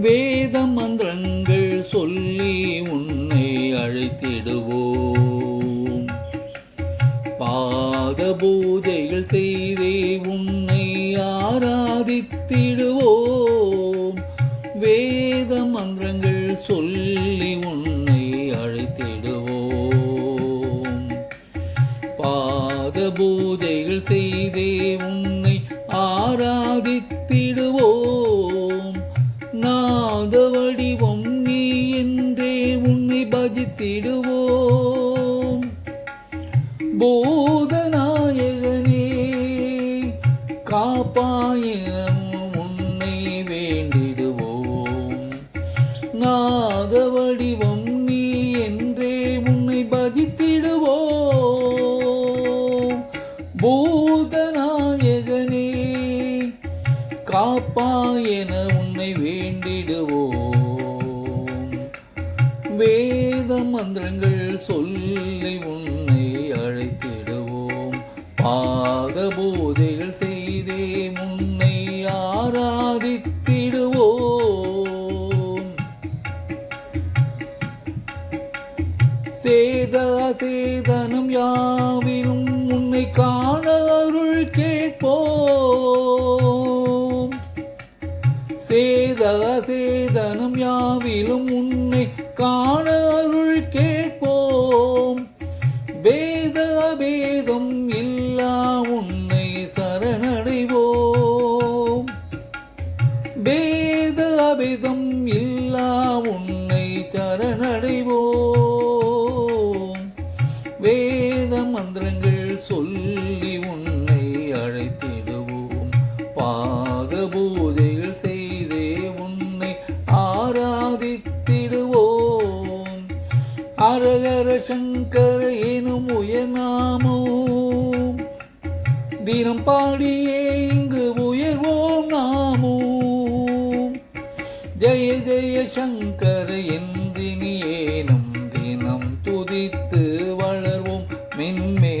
வேத மந்திரங்கள் சொல்லி உன்னை அழைத்திடுவோம். பாத பூஜைகள் செய்தே உன்னை ஆராதித்திடுவோம். வேத மந்திரங்கள் சொல்லி உன்னை அழைத்திடுவோம். பாத பூஜைகள் செய்தே உன்னை ஆராதித்திடுவோம். உன்னை பஜித்திடுவோம் பூதநாயகனே காப்பாயினம் உன்னை வேண்டிடுவோம். நாத வடிவம் நீ என்றே உன்னை பதித்திடுவோம். பூதநாயகனே காப்பாயென உன்னை வேண்டிடுவோம். வேத மந்திரங்கள் சொல்லி உன்னை அழைத்திடுவோம். பாத போதைகள் செய்தே உன்னை ஆராதித்திடுவோம். சேத சேதனம் யாவிலும் உன்னை காண அருள் கேட்போம். சேத சேதனம் யாவிலும் அபேதம் இல்லா உன்னை சரணடைவோம். வேத அபிதம் இல்லா உன்னை சரணடைவோம். வேத மந்திரங்கள் சொல்லி உன்னை அழைத்திடுவோம். பாத பூஜைகள் செய்தே உன்னை ஆராதித்திடுவோம். அரகர சங்கரை நாமும். தினம் பாடியே இங்கு உயர்வோம் நாமும். ஜெய ஜெய சங்கர என்றினியே நம் தினம் துதித்து வளர்வோம். மென்மே